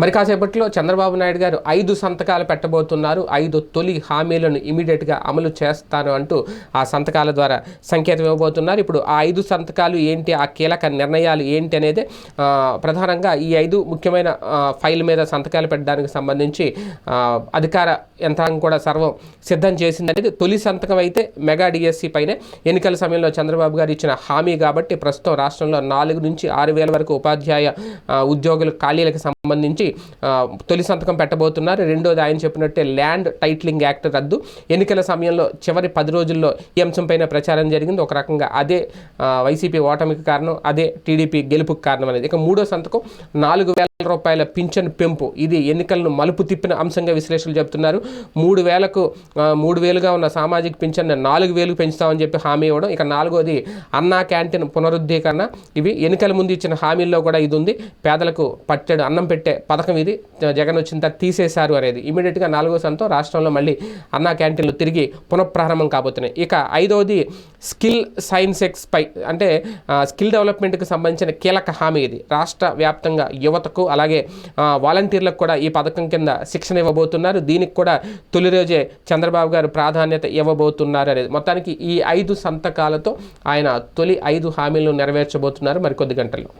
మరి కాసేపట్లో చంద్రబాబు నాయుడు గారు ఐదు సంతకాలు పెట్టబోతున్నారు. ఐదు తొలి హామీలను ఇమీడియట్గా అమలు చేస్తాను అంటూ ఆ సంతకాల ద్వారా సంకేతం ఇవ్వబోతున్నారు. ఇప్పుడు ఆ ఐదు సంతకాలు ఏంటి ఆ కీలక నిర్ణయాలు ఏంటి అనేది ప్రధానంగా ఈ ఐదు ముఖ్యమైన ఫైల్ మీద సంతకాలు పెట్టడానికి సంబంధించి అధికార యంత్రాంగం కూడా సర్వం సిద్ధం చేసింది అనేది తొలి సంతకం అయితే మెగా డిఎస్సి పైనే ఎన్నికల సమయంలో చంద్రబాబు గారు ఇచ్చిన హామీ కాబట్టి ప్రస్తుతం రాష్ట్రంలో నాలుగు నుంచి ఆరు వేల వరకు ఉపాధ్యాయ ఉద్యోగుల ఖాళీలకు సంబంధించి తొలి సంతకం పెట్టబోతున్నారు. రెండోది ఆయన చెప్పినట్టే ల్యాండ్ టైటిలింగ్ యాక్ట్ రద్దు. ఎన్నికల సమయంలో చివరి పది రోజుల్లో ఈ అంశంపైన ప్రచారం జరిగింది. ఒక రకంగా అదే వైసీపీ ఓటమికి కారణం అదే టీడీపీ గెలుపుకి కారణం అనేది. ఇక మూడో సంతకం నాలుగు వేల రూపాయల పింఛన్ పెంపు. ఇది ఎన్నికలను మలుపు తిప్పిన అంశంగా విశ్లేషకులు చెబుతున్నారు. మూడు వేలకు మూడు వేలుగా ఉన్న సామాజిక పింఛన్ నాలుగు వేలు పెంచుతామని చెప్పి హామీ ఇవ్వడం. ఇక నాలుగోది అన్నా క్యాంటీన్ పునరుద్ధీకరణ. ఇవి ఎన్నికల ముందు ఇచ్చిన హామీల్లో కూడా ఇది ఉంది. పేదలకు పట్టెడు అన్నం పెట్టే పథకం ఇది. జగన్ వచ్చిన తర్వాత తీసేశారు అనేది. ఇమీడియట్గా నాలుగో సంతో రాష్ట్రంలో మళ్ళీ అన్నా క్యాంటీన్లు తిరిగి పునఃప్రారంభం కాబోతున్నాయి. ఇక ఐదవది స్కిల్ సైన్సెక్స్ పై అంటే స్కిల్ డెవలప్మెంట్కి సంబంధించిన కీలక హామీ ఇది. రాష్ట్ర వ్యాప్తంగా యువతకు అలాగే వాలంటీర్లకు కూడా ఈ పథకం కింద శిక్షణ ఇవ్వబోతున్నారు. దీనికి కూడా తొలి రోజే చంద్రబాబు గారు ప్రాధాన్యత ఇవ్వబోతున్నారు అనేది. మొత్తానికి ఈ ఐదు సంతకాలతో ఆయన తొలి ఐదు హామీలను నెరవేర్చబోతున్నారు. మరికొద్ది గంటల్లో.